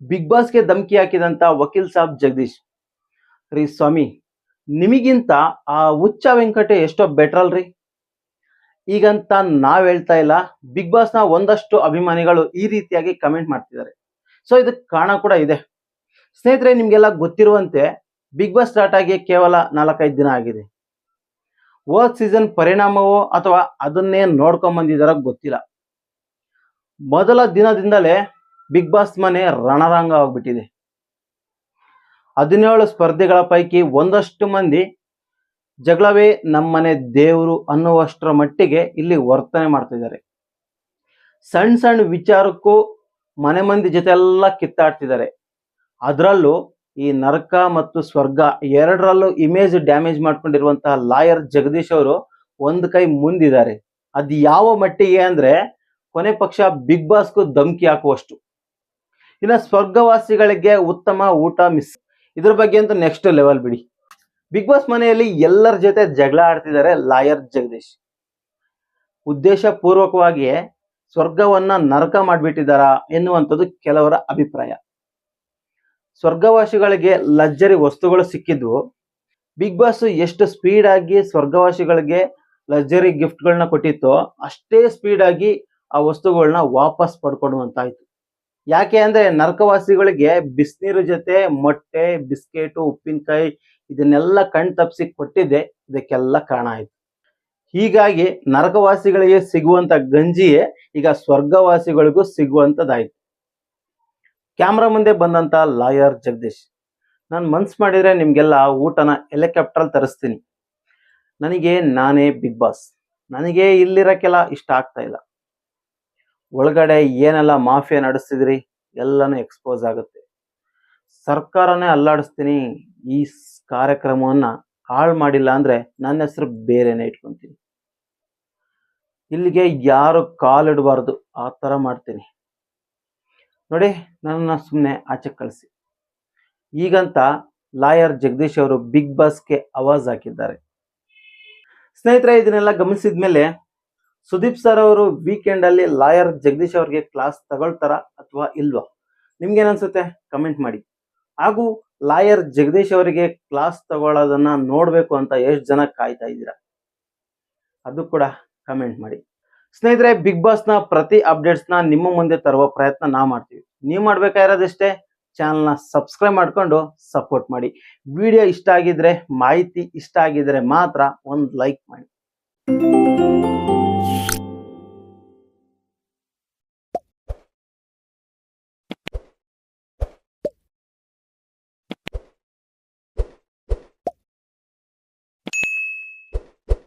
Big ಬಾಸ್ಗೆ ಧಮಕಿ ಹಾಕಿದಂತ ವಕೀಲ್ ಸಾಬ್ ಜಗದೀಶ್. ರೀ ಸ್ವಾಮಿ, ನಿಮಗಿಂತ ಆ ಹುಚ್ಚ ವೆಂಕಟೇ ಎಷ್ಟೋ ಬೆಟರ್ ಅಲ್ರಿ? ಈಗಂತ ನಾವ್ ಹೇಳ್ತಾ ಇಲ್ಲ, ಬಿಗ್ ಬಾಸ್ನ ಒಂದಷ್ಟು ಅಭಿಮಾನಿಗಳು ಈ ರೀತಿಯಾಗಿ ಕಮೆಂಟ್ ಮಾಡ್ತಿದ್ದಾರೆ. ಸೊ ಇದಕ್ಕೆ ಕಾರಣ ಕೂಡ ಇದೆ. ಸ್ನೇಹಿತರೆ, ನಿಮಗೆಲ್ಲ ಗೊತ್ತಿರುವಂತೆ ಬಿಗ್ ಬಾಸ್ ಸ್ಟಾರ್ಟ್ ಆಗಿ ಕೇವಲ ನಾಲ್ಕೈದು ದಿನ ಆಗಿದೆ. ಹೋದ್ ಸೀಸನ್ ಪರಿಣಾಮವೋ ಅಥವಾ ಅದನ್ನೇ ನೋಡ್ಕೊಂಡ್ ಬಂದಿದಾರೋ ಗೊತ್ತಿಲ್ಲ. ಮೊದಲ ದಿನದಿಂದಲೇ ಬಿಗ್ ಬಾಸ್ ಮನೆ ರಣರಂಗ ಆಗ್ಬಿಟ್ಟಿದೆ ಹದಿನೇಳು ಸ್ಪರ್ಧೆಗಳ ಪೈಕಿ ಒಂದಷ್ಟು ಮಂದಿ ಜಗಳವೇ ನಮ್ಮನೆ ದೇವರು ಅನ್ನುವಷ್ಟರ ಮಟ್ಟಿಗೆ ಇಲ್ಲಿ ವರ್ತನೆ ಮಾಡ್ತಿದ್ದಾರೆ. ಸಣ್ಣ ಸಣ್ಣ ವಿಚಾರಕ್ಕೂ ಮನೆ ಮಂದಿ ಜೊತೆ ಎಲ್ಲ ಕಿತ್ತಾಡ್ತಿದ್ದಾರೆ. ಅದರಲ್ಲೂ ಈ ನರಕ ಮತ್ತು ಸ್ವರ್ಗ ಎರಡರಲ್ಲೂ ಇಮೇಜ್ ಡ್ಯಾಮೇಜ್ ಮಾಡ್ಕೊಂಡಿರುವಂತಹ ಲಾಯರ್ ಜಗದೀಶ್ ಅವರು ಒಂದು ಕೈ ಮುಂದಿದ್ದಾರೆ. ಅದು ಯಾವ ಮಟ್ಟಿಗೆ ಅಂದ್ರೆ ಕೊನೆ ಪಕ್ಷ ಬಿಗ್ ಬಾಸ್ಗೂ ಧಮಕಿ ಹಾಕುವಷ್ಟು. ಇನ್ನು ಸ್ವರ್ಗವಾಸಿಗಳಿಗೆ ಉತ್ತಮ ಊಟ ಮಿಸ್. ಇದ್ರ ಬಗ್ಗೆ ಅಂತೂ ನೆಕ್ಸ್ಟ್ ಲೆವೆಲ್ ಬಿಡಿ. ಬಿಗ್ ಬಾಸ್ ಮನೆಯಲ್ಲಿ ಎಲ್ಲರ ಜೊತೆ ಜಗಳ ಆಡ್ತಿದ್ದಾರೆ ಲಾಯರ್ ಜಗದೀಶ್. ಉದ್ದೇಶ ಪೂರ್ವಕವಾಗಿ ಸ್ವರ್ಗವನ್ನ ನರಕ ಮಾಡಿಬಿಟ್ಟಿದಾರಾ ಎನ್ನುವಂಥದ್ದು ಕೆಲವರ ಅಭಿಪ್ರಾಯ. ಸ್ವರ್ಗವಾಸಿಗಳಿಗೆ ಲಜ್ಜರಿ ವಸ್ತುಗಳು ಸಿಕ್ಕಿದ್ವು ಬಿಗ್ ಬಾಸ್ ಎಷ್ಟು ಸ್ಪೀಡ್ ಆಗಿ ಸ್ವರ್ಗವಾಸಿಗಳಿಗೆ ಲಕ್ಸರಿ ಗಿಫ್ಟ್ಗಳನ್ನ ಕೊಟ್ಟಿತ್ತೋ ಅಷ್ಟೇ ಸ್ಪೀಡ್ ಆಗಿ ಆ ವಸ್ತುಗಳನ್ನ ವಾಪಸ್ ಪಡ್ಕೊಡುವಂತಾಯ್ತು ಯಾಕೆ ಅಂದ್ರೆ ನರಕವಾಸಿಗಳಿಗೆ ಬಿಸಿನೀರು ಜೊತೆ ಮೊಟ್ಟೆ, ಬಿಸ್ಕೆಟು, ಉಪ್ಪಿನಕಾಯಿ ಇದನ್ನೆಲ್ಲ ಕಣ್ ತಪ್ಪಿಸಿ ಕೊಟ್ಟಿದ್ದೆ. ಇದಕ್ಕೆಲ್ಲ ಕಾರಣ ಆಯ್ತು. ಹೀಗಾಗಿ ನರಕವಾಸಿಗಳಿಗೆ ಸಿಗುವಂತ ಗಂಜಿಯೇ ಈಗ ಸ್ವರ್ಗವಾಸಿಗಳಿಗೂ ಸಿಗುವಂತದ್ದಾಯ್ತು. ಕ್ಯಾಮ್ರಾ ಮುಂದೆ ಬಂದಂತ ಲಾಯರ್ ಜಗದೀಶ್, ನಾನು ಮನ್ಸ್ ಮಾಡಿದ್ರೆ ನಿಮ್ಗೆಲ್ಲ ಊಟನ ಹೆಲಿಕಾಪ್ಟರ್ ತರಿಸ್ತೀನಿ. ನನಗೆ ನಾನೇ ಬಿಗ್ ಬಾಸ್. ನನಗೆ ಇಲ್ಲಿರಕ್ಕೆಲ್ಲ ಇಷ್ಟ ಆಗ್ತಾ ಇಲ್ಲ. ಒಳಗಡೆ ಏನೆಲ್ಲ ಮಾಫಿಯಾ ನಡೆಸ್ತಿದ್ರಿ, ಎಲ್ಲನೂ ಎಕ್ಸ್ಪೋಸ್ ಆಗುತ್ತೆ. ಸರ್ಕಾರನೇ ಅಲ್ಲಾಡಿಸ್ತೀನಿ, ಈ ಕಾರ್ಯಕ್ರಮವನ್ನು ಹಾಳು ಮಾಡಿಲ್ಲ ಅಂದರೆ ನನ್ನ ಹೆಸರು ಬೇರೆನೇ ಇಟ್ಕೊತೀನಿ. ಇಲ್ಲಿಗೆ ಯಾರು ಕಾಲಿಡಬಾರ್ದು ಆ ಥರ ಮಾಡ್ತೀನಿ. ನೋಡಿ, ನನ್ನ ಸುಮ್ಮನೆ ಆಚೆ ಕಳಿಸಿ. ಈಗಂತ ಲಾಯರ್ ಜಗದೀಶ್ ಅವರು ಬಿಗ್ ಬಾಸ್ಗೆ ಅವಾಜ್ ಹಾಕಿದ್ದಾರೆ. ಸ್ನೇಹಿತರೆ, ಇದನ್ನೆಲ್ಲ ಗಮನಿಸಿದ ಮೇಲೆ ಸುದೀಪ್ ಸರ್ ಅವರು ವೀಕೆಂಡ್ ಅಲ್ಲಿ ಲಾಯರ್ ಜಗದೀಶ್ ಅವ್ರಿಗೆ ಕ್ಲಾಸ್ ತಗೊಳ್ತಾರ ಅಥವಾ ಇಲ್ವಾ? ನಿಮ್ಗೆ ಏನನ್ಸುತ್ತೆ ಕಮೆಂಟ್ ಮಾಡಿ. ಹಾಗೂ ಲಾಯರ್ ಜಗದೀಶ್ ಅವರಿಗೆ ಕ್ಲಾಸ್ ತಗೊಳ್ಳೋದನ್ನ ನೋಡ್ಬೇಕು ಅಂತ ಎಷ್ಟು ಜನ ಕಾಯ್ತಾ ಇದ್ದೀರಾ? ಅದು ಕೂಡ ಕಮೆಂಟ್ ಮಾಡಿ. ಸ್ನೇಹಿತರೆ ಬಿಗ್ ಬಾಸ್ನ ಪ್ರತಿ ಅಪ್ಡೇಟ್ಸ್ನ ನಿಮ್ಮ ಮುಂದೆ ತರುವ ಪ್ರಯತ್ನ ನಾವು ಮಾಡ್ತೀವಿ. ನೀವು ಮಾಡ್ಬೇಕಾಗಿರೋದಿಷ್ಟೇ ಚಾನಲ್ನ ಸಬ್ಸ್ಕ್ರೈಬ್ ಮಾಡ್ಕೊಂಡು ಸಪೋರ್ಟ್ ಮಾಡಿ. ವಿಡಿಯೋ ಇಷ್ಟ ಆಗಿದ್ರೆ, ಮಾಹಿತಿ ಇಷ್ಟ ಆಗಿದ್ರೆ ಮಾತ್ರ ಒಂದು ಲೈಕ್ ಮಾಡಿ.